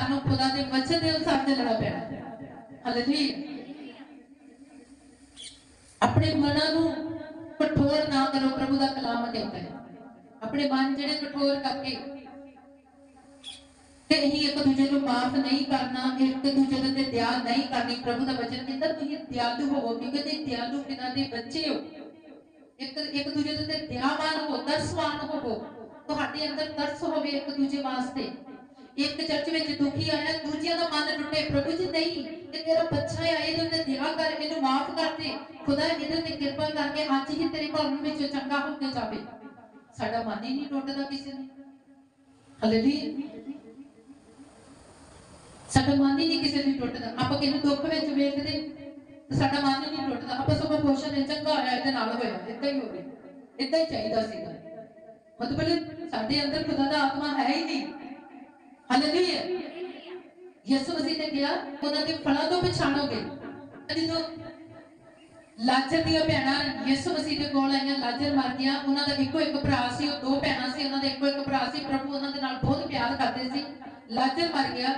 ਸਾਨੂੰ ਖੁਦਾ ਦੇ ਵਚਨ ਦੇ ਅਨੁਸਾਰ ਚੱਲਣਾ ਪੈਣਾ। ਹਾਲੇਲੂਇਆ ਆਪਣੇ ਮਨਾਂ ਨੂੰ ਕਠੋਰ ਨਾ ਕਰੋ, ਪ੍ਰਭੂ ਦਾ ਕਲਾਮ ਕਹਿੰਦਾ ਹੈ। ਆਪਣੇ ਮਨ ਜਿਹੜੇ ਕਠੋਰ ਕਰਕੇ ਤੇ ਅਸੀਂ ਇੱਕ ਦੂਜੇ ਨੂੰ ਮਾਫ ਨਹੀਂ ਕਰਨਾ, ਇੱਕ ਦੂਜੇ ਦੇ ਤੇ ਦਇਆ ਨਹੀਂ ਕਰਨੀ, ਪ੍ਰਭੂ ਦਾ ਵਚਨ ਕਹਿੰਦਾ ਤੁਸੀਂ ਦਿਆਲੂ ਹੋਵੋ ਕਿਉਂਕਿ ਤੁਸੀਂ ਦਿਆਲੂ ਪਿਤਾ ਦੇ ਬੱਚੇ ਹੋ, ਇੱਕ ਇੱਕ ਦੂਜੇ ਦੇ ਤੇ ਦਇਆਵਾਨ ਹੋ, ਤਰਸਵਾਨ ਹੋਵੋ ਤੁਹਾਡੇ ਅੰਦਰ ਤਰਸ ਹੋਵੇ ਇੱਕ ਦੂਜੇ ਵਾਸਤੇ ਇੱਕ ਚਰਚ ਵਿੱਚ ਦੁਖੀ ਆਇਆ ਦੂਜਿਆਂ ਦਾ ਮਨ ਟੁੱਟੇ, ਪ੍ਰਭੂ ਜੀ, ਨਹੀਂ, ਇਹ ਤੇਰਾ ਬੱਚਾ ਹੈ, ਇਹਦੇ ਤੇ ਦਇਆ ਕਰ, ਇਹਨੂੰ ਮਾਫ ਕਰ ਦੇ। ਖੁਦਾ, ਇਹਦੇ ਤੇ ਕਿਰਪਾ ਕਰਕੇ ਅੱਜ ਹੀ ਤੇਰੇ ਘਰ ਵਿੱਚ ਚੰਗਾ ਹੋ ਕੇ ਜਾਵੇ। ਸਾਡਾ ਮਨ ਹੀ ਨਹੀਂ ਟੁੱਟਦਾ ਕਿਸੇ ਨੂੰ। ਹਾਲੇਲੂਇਆ ਸਾਡਾ ਮਨ ਹੀ ਨਹੀਂ ਕਿਸੇ ਨੂੰ ਟੁੱਟਦਾ। ਆਪਾਂ ਕਿਸੇ ਦੁੱਖ ਵਿੱਚ ਵੇਖਦੇ, ਤੇ ਸਾਡਾ ਮਨ ਹੀ ਨਹੀਂ ਟੁੱਟਦਾ। ਆਪਾਂ ਸਗੋਂ ਖੁਸ਼ ਨੇ, ਚੰਗਾ ਹੋਇਆ, ਇਹਦੇ ਨਾਲ ਹੋਇਆ ਇਦਾਂ ਹੀ ਹੋਵੇ। ਇਦਾਂ ਹੀ ਚਾਹੀਦਾ ਸੀਗਾ। ਮਤਲਬ ਸਾਡੇ ਅੰਦਰ ਖੁਦਾ ਦਾ ਆਤਮਾ ਹੈ ਹੀ ਨਹੀਂ। ਹਾਲੇਲੂਇਆ ਯਿਸੂ ਮਸੀਹ ਨੇ ਕਿਹਾ ਉਹਨਾਂ ਦੇ ਫਲਾਂ ਤੋਂ ਪਛਾਣੋਗੇ ਜਦੋਂ ਲਾਜ਼ਰ ਦੀਆਂ ਭੈਣਾਂ ਯਿਸੂ ਮਸੀਹ ਦੇ ਕੋਲ ਆਈਆਂ ਲਾਜ਼ਰ ਮਰ ਗਿਆ ਉਹਨਾਂ ਦਾ ਇੱਕੋ ਇੱਕ ਭਰਾ ਸੀ ਉਹ ਦੋ ਭੈਣਾਂ ਸੀ ਉਹਨਾਂ ਦਾ ਇੱਕੋ ਇੱਕ ਭਰਾ ਸੀ ਪ੍ਰਭੂ ਉਹਨਾਂ ਦੇ ਨਾਲ ਬਹੁਤ ਪਿਆਰ ਕਰਦੇ ਸੀ ਲਾਜ਼ਰ ਮਰ ਗਿਆ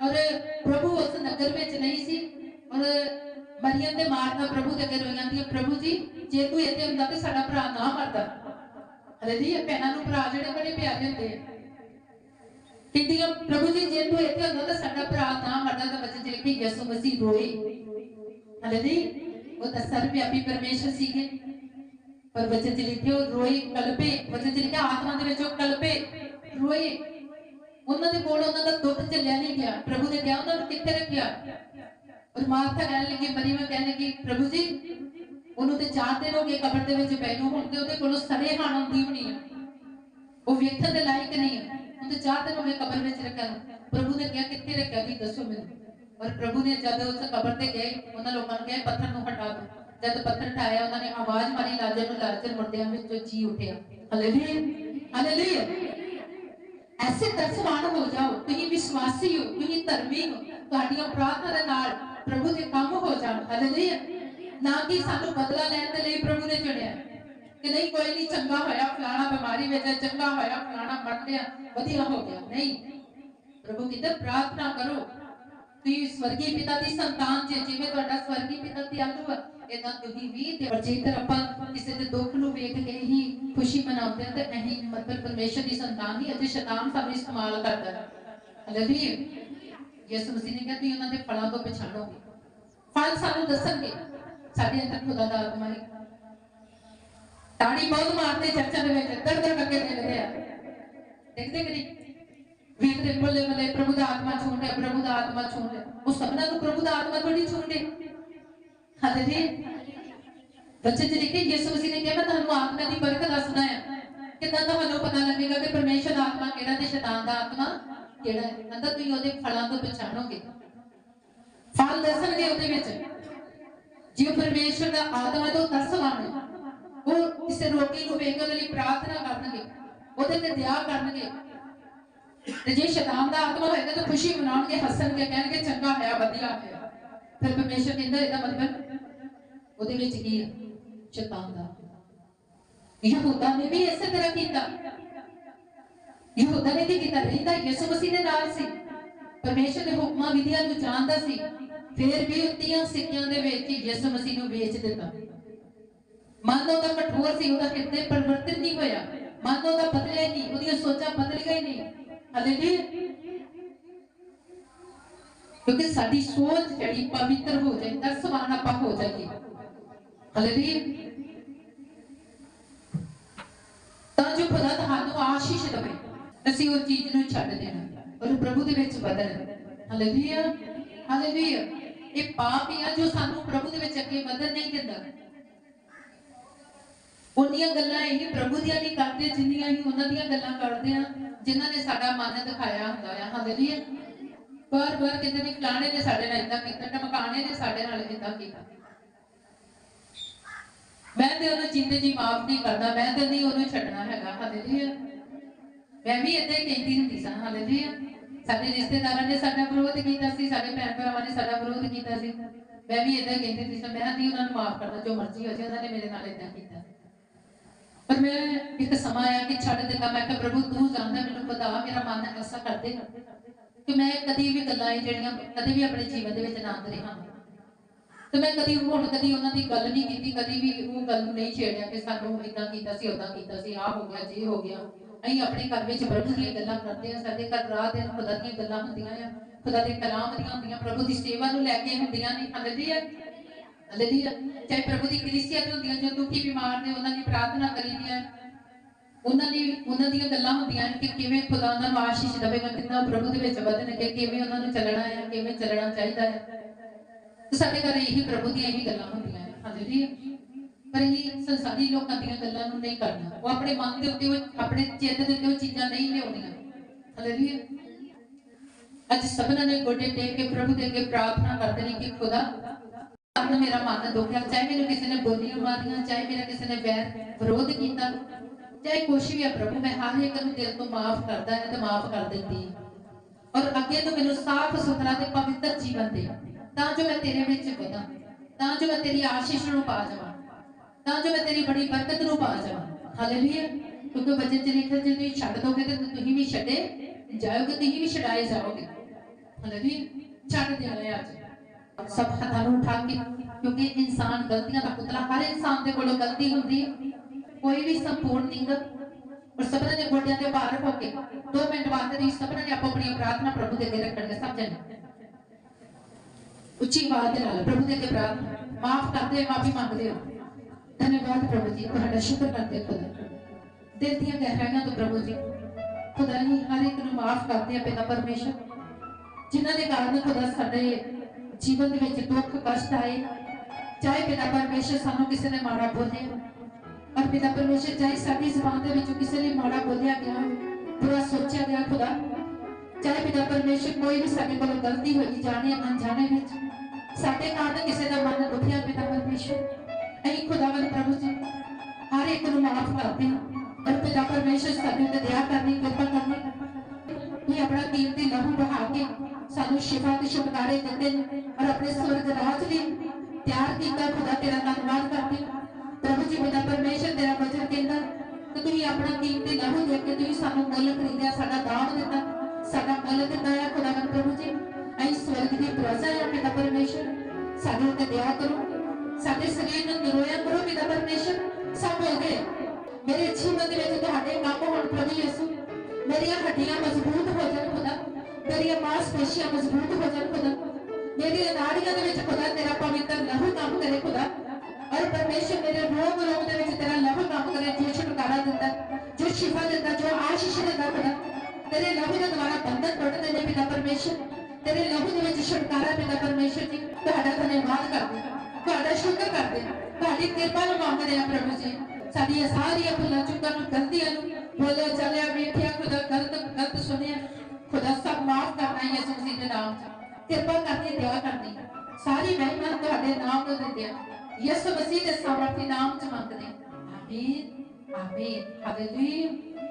ਔਰ ਪ੍ਰਭੂ ਉਸ ਨਗਰ ਵਿੱਚ ਨਹੀਂ ਸੀ ਔਰ ਮਰੀਮ ਦੇ ਮਾਰਨਾ ਪ੍ਰਭੂ ਦੇ ਅੱਗੇ ਰੋਈ ਜਾਂਦੀ ਹੈ ਪ੍ਰਭੂ ਜੀ ਜੇ ਤੂੰ ਇੱਥੇ ਹੁੰਦਾ ਤੇ ਸਾਡਾ ਭਰਾ ਨਾ ਮਰਦਾ ਹਾਲੇਲੂਇਆ ਭੈਣਾਂ ਨੂੰ ਭਰਾ ਜਿਹੜੇ ਬੜੇ ਪਿਆਰੇ ਹੁੰਦੇ ਆ ਕਹਿੰਦੀਆਂ, ਪ੍ਰਭੂ ਜੀ, ਜੇ ਤੂੰ ਇੱਥੇ ਹੁੰਦਾ ਤਾਂ ਸਾਡਾ ਭਰਾ ਨਾ ਮਰਦਾ ਤਾਂ ਬੱਚੇ ਜਿਹੜੇ ਕਿ ਯਿਸੂ ਮਸੀਹ ਰੋਏ ਹਾਲੇਲੂਇਆ ਉਹ ਤਾਂ ਸਰਵਿਆਪੀ ਪਰਮੇਸ਼ਰ ਸੀਗੇ। ਪਰ ਬੱਚੇ ਚ ਲਿਖੇ ਉਹ ਰੋਏ ਕਲਪੇ ਬੱਚੇ ਚ ਲਿਖਿਆ ਆਤਮਾ ਦੇ ਵਿੱਚ ਉਹ ਕਲਪੇ ਰੋਏ ਉਹਨਾਂ ਦੇ ਕੋਲ ਉਹਨਾਂ ਦਾ ਦੁੱਖ ਚੱਲਿਆ ਨਹੀਂ ਗਿਆ। ਪ੍ਰਭੂ ਨੇ ਕਿਹਾ, ਉਹਨਾਂ ਨੂੰ ਕਿੱਥੇ ਰੱਖਿਆ? ਔਰ ਮਾਰਥਾ ਕਹਿਣ ਲੱਗੀ, ਮਰੀਮ ਕਹਿਣ ਲੱਗੀ, ਪ੍ਰਭੂ ਜੀ, ਉਹਨੂੰ ਤੇ ਚਾਰ ਦਿਨ ਹੋ ਗਏ ਕਬਰ ਦੇ ਵਿੱਚ ਪਏ ਨੂੰ ਹੁਣ ਤੇ ਉਹਦੇ ਕੋਲੋਂ ਸੜੇ ਖਾਣ ਆਉਂਦੀ ਹੋਣੀ ਆ। ਉਹ ਵੇਖਣ ਦੇ ਲਾਇਕ ਨਹੀਂ ਹੈ ਉਹ ਚਾਰ ਦਿਨ ਹੋ ਕਬਰ ਵਿੱਚ ਰੱਖਿਆ ਪ੍ਰਭੂ ਨੇ ਕਿਹਾ ਕਿੱਥੇ ਰੱਖਿਆ ਵੀ ਦੱਸੋ ਮੈਨੂੰ ਔਰ ਪ੍ਰਭੂ ਨੇ ਜਦ ਉਸ ਕਬਰ ਤੇ ਗਏ ਉਹਨਾਂ ਲੋਕਾਂ ਨੂੰ ਕਿਹਾ ਪੱਥਰ ਨੂੰ ਹਟਾ ਦਿਓ ਜਦ ਪੱਥਰ ਹਟਾਇਆ ਉਹਨਾਂ ਨੇ ਆਵਾਜ਼ ਮਾਰੀ ਲਾਜ਼ਰ ਨੂੰ ਲਾਜ਼ਰ ਮੁਰਦਿਆਂ ਵਿੱਚੋਂ ਜੀ ਉੱਠਿਆ ਹਾਲੇਲੂਇਆ ਹਾਲੇਲੂਇਆ ਐਸੇ ਤਰਸਵਾਨ ਹੋ ਜਾਓ ਤੁਸੀਂ ਵਿਸ਼ਵਾਸੀ ਹੋ ਤੁਸੀਂ ਧਰਮੀ ਹੋ ਤੁਹਾਡੀਆਂ ਪ੍ਰਾਰਥਨਾ ਦੇ ਨਾਲ ਪ੍ਰਭੂ ਦੇ ਕੰਮ ਹੋ ਜਾਣ ਹਾਲੇਲੂਇਆ ਨਾ ਕਿ ਸਾਨੂੰ ਬਦਲਾ ਲੈਣ ਦੇ ਲਈ ਪ੍ਰਭੂ ਕਿ ਨਹੀਂ, ਕੋਈ ਨਹੀਂ, ਚੰਗਾ ਹੋਇਆ, ਫਲਾਣਾ ਬਿਮਾਰੀ ਵਿੱਚ ਚੰਗਾ ਹੋਇਆ, ਫਲਾਣਾ ਮਰ ਗਿਆ, ਵਧੀਆ ਹੋ ਗਿਆ। ਨਹੀਂ। ਪ੍ਰਭੂ ਕਹਿੰਦਾ ਪ੍ਰਾਰਥਨਾ ਕਰੋ ਤੁਸੀਂ ਸਵਰਗੀ ਪਿਤਾ ਦੀ ਸੰਤਾਨ ਜੇ, ਜਿਵੇਂ ਤੁਹਾਡਾ ਸਵਰਗੀ ਪਿਤਾ ਦਿਆਲੂ ਹੈ ਇਦਾਂ ਤੁਸੀਂ ਵੀ ਤੇ ਜੇਕਰ ਆਪਾਂ ਕਿਸੇ ਦੇ ਦੁੱਖ ਨੂੰ ਵੇਖ ਕੇ ਹੀ ਖੁਸ਼ੀ ਮਨਾਉਂਦੇ ਹਾਂ ਤੇ ਅਸੀਂ ਮਤਲਬ ਪਰਮੇਸ਼ਰ ਦੀ ਸੰਤਾਨ ਹੀ ਅਤੇ ਸ਼ੈਤਾਨ ਸਾਨੂੰ ਇਸਤੇਮਾਲ ਕਰਦਾ ਹੈ। ਹਾਲੇਲੂਇਆ ਯਿਸੂ ਮਸੀਹ ਨੇ ਕਿਹਾ, ਤੁਸੀਂ ਉਹਨਾਂ ਦੇ ਫਲਾਂ ਤੋਂ ਪਛਾਣੋਗੇ। ਫਲ ਸਾਨੂੰ ਦੱਸਣਗੇ। ਸਾਡੇ ਅੰਦਰ ਖੁਦਾ ਦਾ ਆਤਮਾ ਹੈ ਤਾੜੀ ਬਹੁਤ ਮਾਰਦੇ ਚਰਚਾਂ ਦੇ ਵਿੱਚ ਦੇਖਦੇ ਕਿ ਨਹੀਂ। ਵੇਖਦੇ ਬੱਲੇ ਬੱਲੇ ਪ੍ਰਭੂ ਦਾ ਆਤਮਾ ਛੂਣ ਪ੍ਰਭੂ ਦਾ ਆਤਮਾ ਛੂਣ ਉਹ ਸਭਨਾਂ ਨੂੰ ਪ੍ਰਭੂ ਦਾ ਆਤਮਾ ਥੋੜੀ ਛੂਣ ਰਿਹਾ ਹਾਲੇਲੂਇਆ ਬੱਚੇ ਜਿਹੜੇ ਕਿ ਯਿਸੂ ਮਸੀਹ ਨੇ ਕਿਹਾ, ਮੈਂ ਤੁਹਾਨੂੰ ਆਤਮਾ ਦੀ ਬਰਕਤ ਦੱਸਣਾ ਹੈ ਕਿਦਾਂ ਤੁਹਾਨੂੰ ਪਤਾ ਲੱਗੇਗਾ ਕਿ ਪਰਮੇਸ਼ਰ ਦਾ ਆਤਮਾ ਕਿਹੜਾ ਤੇ ਸ਼ੈਤਾਨ ਦਾ ਆਤਮਾ ਕਿਹੜਾ ਹੈ? ਕਹਿੰਦਾ ਤੁਸੀਂ ਉਹਦੇ ਫਲਾਂ ਤੋਂ ਪਛਾਣੋਗੇ। ਫਲ ਦੱਸਣਗੇ ਉਹਦੇ ਵਿੱਚ। ਜੇ ਉਹ ਪਰਮੇਸ਼ਰ ਦਾ ਆਤਮਾ ਤੋਂ ਤਰਸਵਾਨ ਹੈ ਉਹ ਕਿਸੇ ਰੋਗੀ ਨੂੰ ਵੇਖ ਲਈ ਪ੍ਰਾਰਥਨਾ ਕਰਨਗੇ, ਉਹਦੇ ਤੇ ਦਇਆ ਕਰਨਗੇ। ਤੇ ਜੇ ਸ਼ੈਤਾਨ ਦਾ ਆਤਮਾ ਹੋਏਗਾ ਤਾਂ ਖੁਸ਼ੀ ਮਨਾਉਣਗੇ, ਹੱਸਣਗੇ, ਕਹਿਣਗੇ, ਚੰਗਾ ਹੋਇਆ, ਵਧੀਆ ਹੋਇਆ। ਫਿਰ ਪਰਮੇਸ਼ਰ ਕਹਿੰਦਾ ਇਹਦਾ ਮਤਲਬ ਉਹਦੇ ਵਿੱਚ ਕੀ ਹੈ ਸ਼ੈਤਾਨ ਦਾ ਯਹੂਦਾ ਨੇ ਵੀ ਇਸੇ ਤਰ੍ਹਾਂ ਕੀਤਾ। ਯਹੂਦਾ ਨੇ ਕੀ ਕੀਤਾ? ਰਹਿੰਦਾ ਯਿਸੂ ਮਸੀਹ ਦੇ ਨਾਲ ਸੀ। ਪਰਮੇਸ਼ਰ ਦੇ ਹੁਕਮਾਂ, ਵਿਧੀਆਂ ਨੂੰ ਜਾਣਦਾ ਸੀ। ਫਿਰ ਵੀ ਉੱਤੀਆਂ ਸਿੱਕਿਆਂ ਦੇ ਵਿੱਚ ਹੀ ਯਿਸੂ ਮਸੀਹ ਨੂੰ ਵੇਚ ਦਿੱਤਾ। ਮਨ ਉਹਦਾ ਕਠੋਰ ਸੀ, ਉਹਦਾ ਕਿਤੇ ਪਰਿਵਰਤਨ ਨਹੀਂ ਹੋਇਆ। ਮਨ ਉਹਦਾ ਬਦਲਿਆ ਨਹੀਂ ਉਹਦੀਆਂ ਸੋਚਾਂ ਬਦਲੀਆਂ ਹੀ ਨਹੀਂ। ਹਾਲੇਲੂਇਆ ਕਿਉਂਕਿ ਸਾਡੀ ਸੋਚ ਜਿਹੜੀ ਪਵਿੱਤਰ ਹੋ ਜਾਏ ਦਰਸਵਾਨ ਆਪਾਂ ਹੋ ਜਾਈਏ। ਹਾਲੇਲੂਇਆ ਤਾਂ ਜੋ ਖੁਦਾ ਤੁਹਾਨੂੰ ਆਸ਼ੀਸ਼ ਦੇਵੇ, ਅਸੀਂ ਉਹ ਚੀਜ਼ ਨੂੰ ਛੱਡ ਦੇਣਾ ਔਰ ਪ੍ਰਭੂ ਦੇ ਵਿੱਚ ਵਧਣਾ। ਹਾਲੇਲੂਇਆ ਹਾਲੇਲੂਇਆ ਇਹ ਪਾਪ ਹੀ ਆ ਜੋ ਸਾਨੂੰ ਪ੍ਰਭੂ ਦੇ ਵਿੱਚ ਅੱਗੇ ਵਧਣ ਨਹੀਂ ਦਿੰਦਾ। ਉਹਨੀਆਂ ਗੱਲਾਂ ਇਹ ਪ੍ਰਭੂ ਦੀਆਂ ਨਹੀਂ ਕਰਦੇ ਜਿੰਨੀਆਂ ਹੀ ਉਹਨਾਂ ਦੀਆਂ ਗੱਲਾਂ ਕਰਦੇ ਆ, ਜਿਨ੍ਹਾਂ ਨੇ ਸਾਡਾ ਮਨ ਦਿਖਾਇਆ ਹੁੰਦਾ ਆ ਹਾਲੇਲੂਇਆ ਪਰ ਪਰ ਕਿਤੇ ਨਹੀਂ ਫਲਾਣੇ ਨੇ ਸਾਡੇ ਨਾਲ ਇਦਾਂ ਕੀਤਾ ਟਮਕਾਣੇ ਨੇ ਸਾਡੇ ਨਾਲ ਇਦਾਂ ਕੀਤਾ। ਮੈਂ ਤੇ ਉਹਨੂੰ ਜਿੰਦੇ ਜੀ ਮਾਫ ਨਹੀਂ ਕਰਦਾ, ਮੈਂ ਤੇ ਨਹੀਂ ਉਹਨੂੰ ਛੱਡਣਾ ਹੈਗਾ ਹਾਲੇਲੂਇਆ ਮੈਂ ਵੀ ਇਦਾਂ ਹੀ ਕਹਿੰਦੀ ਹੁੰਦੀ ਸਾਂ ਹਾਲੇਲੂਇਆ ਸਾਡੇ ਰਿਸ਼ਤੇਦਾਰਾਂ ਨੇ ਸਾਡਾ ਵਿਰੋਧ ਕੀਤਾ ਸੀ, ਸਾਡੇ ਭੈਣ ਭਰਾਵਾਂ ਨੇ ਸਾਡਾ ਵਿਰੋਧ ਕੀਤਾ ਸੀ। ਮੈਂ ਵੀ ਇਦਾਂ ਕਹਿੰਦੀ ਹੁੰਦੀ ਸਾਂ, ਮੈਂ ਨਹੀਂ ਉਹਨਾਂ ਨੂੰ ਮਾਫ ਕਰਦਾ, ਜੋ ਮਰਜ਼ੀ ਹੋ ਜਾਏ, ਉਹਨਾਂ ਨੇ ਮੇਰੇ ਨਾਲ ਇਦਾਂ ਕੀਤਾ। ਪਰ ਮੈਂ ਇੱਕ ਸਮਾਂ ਆਇਆ ਕਿ ਛੱਡ ਦਿੱਤਾ। ਮੈਂ ਕਿਹਾ, ਪ੍ਰਭੂ, ਤੂੰ ਜਾਣਦਾ ਮੈਨੂੰ ਪਤਾ ਮੇਰਾ ਮਨ ਐਸਾ ਕਰਦੇ ਕਿ ਮੈਂ ਕਦੀ ਵੀ ਗੱਲਾਂ ਇਹ ਜਿਹੜੀਆਂ, ਕਦੇ ਵੀ ਆਪਣੇ ਜੀਵਨ ਦੇ ਵਿੱਚ ਨਾ ਕਰੇ। ਹਾਂ ਤੇ ਮੈਂ ਕਦੀ ਹੁਣ ਕਦੀ ਉਹਨਾਂ ਦੀ ਗੱਲ ਨਹੀਂ ਕੀਤੀ, ਕਦੀ ਵੀ ਉਹ ਗੱਲ ਨਹੀਂ ਛੇੜਿਆ ਕਿ ਸਾਨੂੰ ਇਦਾਂ ਕੀਤਾ ਸੀ ਉਦਾਂ ਕੀਤਾ ਸੀ, ਆਹ ਹੋ ਗਿਆ, ਜੇ ਹੋ ਗਿਆ। ਅਸੀਂ ਆਪਣੇ ਘਰ ਵਿੱਚ ਪ੍ਰਭੂ ਦੀਆਂ ਗੱਲਾਂ ਕਰਦੇ ਆ, ਸਾਡੇ ਘਰ ਰਾਤ ਦਿਨ ਖੁਦਾ ਦੀਆਂ ਗੱਲਾਂ ਹੁੰਦੀਆਂ ਆ, ਖੁਦਾ ਦੇ ਕਲਾਮ ਦੀਆਂ ਹੁੰਦੀਆਂ, ਪ੍ਰਭੂ ਦੀ ਸੇਵਾ ਨੂੰ ਲੈ ਕੇ ਹੁੰਦੀਆਂ ਨੇ ਹਾਲੇਲੂਇਆ ਹਾਲੇਲੂਇਆ ਚਾਹੇ ਪ੍ਰਭੂ ਦੀ ਕਲੀਸਿਆ ਤੇ ਹੁੰਦੀਆਂ, ਜੋ ਦੁਖੀ, ਬਿਮਾਰ ਨੇ, ਉਹਨਾਂ ਦੀ ਪ੍ਰਾਰਥਨਾ ਕਰੀਦੀਆਂ ਉਹਨਾਂ ਦੀ, ਉਹਨਾਂ ਦੀਆਂ ਗੱਲਾਂ ਹੁੰਦੀਆਂ ਕਿ ਕਿਵੇਂ ਖੁਦਾ ਉਹਨਾਂ ਨੂੰ ਆਸ਼ੀਸ਼ ਦੇਵੇਗਾ ਕਿੰਨਾ ਪ੍ਰਭੂ ਦੇ ਵਿੱਚ ਵਧਣਗੇ ਕਿਵੇਂ ਉਹਨਾਂ ਨੂੰ ਚੱਲਣਾ ਹੈ, ਕਿਵੇਂ ਚੱਲਣਾ ਚਾਹੀਦਾ ਹੈ। ਸਾਡੇ ਘਰ ਇਹੀ ਪ੍ਰਭੂ ਦੀਆਂ ਇਹੀ ਗੱਲਾਂ ਹੁੰਦੀਆਂ ਹਾਲੇਲੂਇਆ ਪਰ ਇਹ ਸੰਸਾਰੀ ਲੋਕਾਂ ਦੀਆਂ ਗੱਲਾਂ ਨੂੰ ਨਹੀਂ ਕਰਨਾ। ਉਹ ਆਪਣੇ ਮਨ ਦੇ ਉੱਤੇ ਉਹ, ਆਪਣੇ ਚਿੱਤ ਦੇ ਉੱਤੇ ਉਹ ਚੀਜ਼ਾਂ ਨਹੀਂ ਲਿਆਉਣੀਆਂ ਹਾਲੇਲੂਇਆ ਅੱਜ ਸਭਨਾਂ ਨੇ ਗੋਡੇ ਟੇਕ ਕੇ ਪ੍ਰਭੂ ਦੇ ਅੱਗੇ ਪ੍ਰਾਰਥਨਾ ਕਰਦੇ ਨੇ ਕਿ ਖੁਦਾ ਅਨ ਮੇਰਾ ਮਨ ਦੁਖਿਆ, ਚਾਹੇ ਮੈਨੂੰ ਕਿਸੇ ਨੇ ਬੋਲੀਆਂ ਮਾਰੀਆਂ, ਚਾਹੇ ਮੇਰਾ ਕਿਸੇ ਨੇ ਵੈਰ ਵਿਰੋਧ ਕੀਤਾ, ਚਾਹੇ ਕੁਛ ਵੀ ਹੈ ਪ੍ਰਭੂ, ਮੈਂ ਹਰ ਇੱਕ ਨੂੰ ਦਿਲ ਤੋਂ ਮਾਫ ਕਰਦਾ ਹੈ ਤੇ ਮਾਫ ਕਰ ਦਿੰਦੀ ਔਰ ਅੱਗੇ ਤੋਂ ਮੈਨੂੰ ਸਾਫ਼ ਸੁਥਰਾ ਤੇ ਪਵਿੱਤਰ ਜੀਵਨ ਦੇ, ਤਾਂ ਜੋ ਮੈਂ ਤੇਰੇ ਵਿੱਚ ਵਧਾਂ, ਤਾਂ ਜੋ ਮੈਂ ਤੇਰੀ ਆਸ਼ੀਸ਼ ਨੂੰ ਪਾ ਜਾਵਾਂ, ਤਾਂ ਜੋ ਮੈਂ ਤੇਰੀ ਬੜੀ ਬਰਕਤ ਨੂੰ ਪਾ ਜਾਵਾਂ। ਹਾਲੇਲੂਇਆ ਕਿਉਂਕਿ ਵਚਨ ਚ ਲਿਖਿਆ ਜੇ ਤੁਸੀਂ ਛੱਡ ਦੋਗੇ ਤੇ ਤੁਸੀਂ ਵੀ ਛੱਡੇ ਜਾਓਗੇ, ਤੁਸੀਂ ਵੀ ਛਡਾਏ ਜਾਓਗੇ। ਹਾਲੇਲੂਇਆ ਛੱਡ ਦੇਣਾ ਅੱਜ। ਸਭ ਹੱਥਾਂ ਨੂੰ ਉਠਾ ਕੇ, ਕਿਉਂਕਿ ਇਨਸਾਨ ਗਲਤੀਆਂ ਦਾ ਪੁਤਲਾ ਹਰ ਇਨਸਾਨ ਦੇ ਕੋਲੋਂ ਗਲਤੀ ਹੁੰਦੀ ਹੈ। ਕੋਈ ਵੀ ਸੰਪੂਰਨ ਨਹੀਂ ਗਾ ਪਰ ਸਭਨਾਂ ਗੋਡਿਆਂ ਦੇ ਭਾਰ ਹੋ ਕੇ 2 ਮਿੰਟ ਬਾਅਦ ਦੀ ਸਭਨਾਂ ਨੇ ਆਪੋ ਆਪਣੀ ਪ੍ਰਾਰਥਨਾ ਪ੍ਰਭੂ ਦੇ ਅੱਗੇ ਰੱਖਣਗੇ ਸਭ ਜਣੇ। ਉੱਚੀ ਆਵਾਜ਼ ਨਾਲ ਪ੍ਰਭੂ ਦੇ ਅੱਗੇ ਪ੍ਰਾਰਥਨਾ। ਮਾਫ ਕਰਦੇ, ਮਾਫੀ ਮੰਗਦੇ ਹੋ। ਧੰਨਵਾਦ ਪ੍ਰਭੂ ਜੀ, ਤੁਹਾਡਾ ਸ਼ੁਕਰ ਕਰਦੇ ਹਾਂ ਖੁਦਾ। ਦਿਲ ਦੀਆਂ ਗਹਿਰਾਈਆਂ ਤੋਂ ਪ੍ਰਭੂ ਜੀ, ਖੁਦਾ ਜੀ, ਹਰ ਇੱਕ ਨੂੰ ਮਾਫ ਕਰਦੇ ਆ ਪਿਤਾ ਪਰਮੇਸ਼ਰ। ਜਿਨ੍ਹਾਂ ਦੇ ਕਾਰਨ ਖੁਦਾ ਸਾਡੇ ਜੀਵਨ ਦੇ ਵਿੱਚ ਦੁੱਖ, ਕਸ਼ਟ ਆਏ ਚਾਹੇ ਪਿਤਾ ਪਰਮੇਸ਼ਰ ਸਾਨੂੰ ਕਿਸੇ ਨੇ ਮਾੜਾ ਬੋਲੇ ਪਰ ਪਿਤਾ ਪਰਮੇਸ਼ਰ ਚਾਹੇ ਸਾਡੀ ਜ਼ਬਾਨ ਦੇ ਵਿੱਚੋਂ ਕਿਸੇ ਨੇ ਮਾੜਾ ਬੋਲਿਆ ਗਿਆ ਬੁਰਾ ਸੋਚਿਆ ਗਿਆ ਖੁਦਾ। ਚਾਹੇ ਪਿਤਾ ਪਰਮੇਸ਼ਰ ਕੋਈ ਵੀ ਸਾਡੇ ਕੋਲੋਂ ਗਲਤੀ ਹੋਈ, ਜਾਣੇ ਅਣਜਾਣੇ ਵਿੱਚ, ਸਾਡੇ ਕਾਰਨ ਕਿਸੇ ਦਾ ਮਨ ਦੁਖਿਆ ਪਿਤਾ ਪਰਮੇਸ਼ਰ। ਅਸੀਂ ਖੁਦਾਵੰਦ ਪ੍ਰਭੂ ਜੀ, ਹਰ ਇੱਕ ਨੂੰ ਮਾਫ ਕਰਦੇ ਹਾਂ ਔਰ ਪਿਤਾ ਪਰਮੇਸ਼ਰ ਸਾਡੇ ਉੱਤੇ ਦਇਆ ਕਰਨੀ, ਕਿਰਪਾ ਕਰਨੀ। ਇਹ ਆਪਣਾ ਕੀਮਤੀ ਲਹੂ ਬਹਾ ਕੇ ਸਾਨੂੰ ਸ਼ਿਫਾ ਤੇ ਛੁਟਕਾਰੇ ਦਿੰਦੇ ਨੇ। ਔਰ ਆਪਣੇ ਸਵਰਗ ਰਾਜ ਲਈ ਤਿਆਰ ਕੀਤਾ, ਖੁਦਾ ਤੇਰਾ ਧੰਨਵਾਦ ਕਰਦੇ। ਪ੍ਰਭੂ ਜੀ ਪਿਤਾ ਪਰਮੇਸ਼ਰ ਤੇਰਾ ਵਚਨ ਕਹਿੰਦਾ, ਕਿ ਤੁਸੀਂ ਆਪਣਾ ਕੀਮਤੀ ਲਹੂ ਦੇ ਕੇ ਤੁਸੀਂ ਸਾਨੂੰ ਮੁੱਲ ਖਰੀਦਿਆ, ਸਾਡਾ ਦਾਮ ਦਿੱਤਾ, ਸਾਡਾ ਮੁੱਲ ਦਿੱਤਾ ਹੈ ਖੁਦਾਵੰਦ ਪ੍ਰਭੂ ਜੀ। ਅਸੀਂ ਸਵਰਗ ਦੀ ਪ੍ਰਜਾ ਹੈ ਪਿਤਾ ਪਰਮੇਸ਼ਰ। ਸਾਡੇ ਉੱਤੇ ਦਇਆ ਕਰੋ। ਸਾਡੇ ਸਰੀਰ ਨੂੰ ਨਿਰੋਇਆ ਕਰੋ ਪਿਤਾ ਪਰਮੇਸ਼ਰ। ਸਭ ਹੋ ਗਏ। ਮੇਰੇ ਜੀਵਨ ਦੇ ਵਿੱਚ ਤੁਹਾਡੇ ਕੰਮ ਹੋਣ ਪ੍ਰਭੂ ਯਿਸੂ, ਮੇਰੀਆਂ ਹੱਡੀਆਂ ਮਜ਼ਬੂਤ ਹੋ ਜਾਣ, ਖੁਦਾ। ਮੇਰੀਆਂ ਮਾਸਪੇਸ਼ੀਆਂ ਮਜ਼ਬੂਤ ਹੋ ਜਾਣ, ਖੁਦਾ। ਮੇਰੀਆਂ ਨਾੜੀਆਂ ਦੇ ਵਿੱਚ ਖੁਦਾ ਤੇਰਾ ਪਵਿੱਤਰ ਲਹੂ ਕੰਮ ਕਰੇ ਖੁਦਾ। ਔਰ ਪਰਮੇਸ਼ਰ, ਮੇਰੇ ਰੋਗ ਰੋਗ ਦੇ ਵਿੱਚ ਤੇਰਾ ਲਹੂ ਕੰਮ ਕਰੇ, ਜੋ ਛੁਟਕਾਰਾ ਦਿੰਦਾ, ਜੋ ਸ਼ਿਫਾ ਦਿੰਦਾ, ਜੋ ਆਸ਼ੀਸ਼ ਦਿੰਦਾ ਖੁਦਾ। ਤੇਰੇ ਲਹੂ ਦੇ ਦੁਆਰਾ ਬੰਧਨ ਟੁੱਟਦੇ ਨੇ ਪਿਤਾ ਪਰਮੇਸ਼ਰ। ਤੇਰੇ ਲਹੂ ਦੇ ਵਿੱਚ ਛੁਟਕਾਰਾ ਪਿਤਾ ਪਰਮੇਸ਼ਰ ਜੀ, ਤੁਹਾਡਾ ਧੰਨਵਾਦ ਕਰਦੇ ਤੁਹਾਡਾ ਸ਼ੁਕਰ ਕਰਦੇ ਤੁਹਾਡੀ ਕਿਰਪਾ ਨੂੰ ਮੰਗਦੇ ਆ ਪ੍ਰਭੂ ਜੀ। ਸਾਡੀਆਂ ਸਾਰੀਆਂ ਭੁੱਲਾਂ ਚੁੱਕਾਂ ਨੂੰ, ਗਲਤੀਆਂ ਨੂੰ, ਬੋਲਿਆ, ਚੱਲਿਆ, ਵੇਖਿਆ, ਖੁਦਾ, ਗਲਤ ਗਲਤ ਸੁਣਿਆ। ਖੁਦਾ, ਸਭ ਮਾਫ ਕਰਨਾ ਹੈ ਯਿਸੂ ਮਸੀਹ ਦੇ ਨਾਮ 'ਚ। ਕਿਰਪਾ ਕਰਕੇ ਦਇਆ ਕਰਨੀ। ਸਾਰੀ ਮਹਿਮਾ ਤੁਹਾਡੇ ਨਾਮ ਨੂੰ ਦਿੰਦੇ ਆ ਯਿਸੂ ਮਸੀਹ ਦੇ ਸਮਰਥੀ ਨਾਮ 'ਚ ਮੰਗਦੇ ਆਮੀਨ ਆਮੀਨ। ਹਾਲੇਲੂਇਆ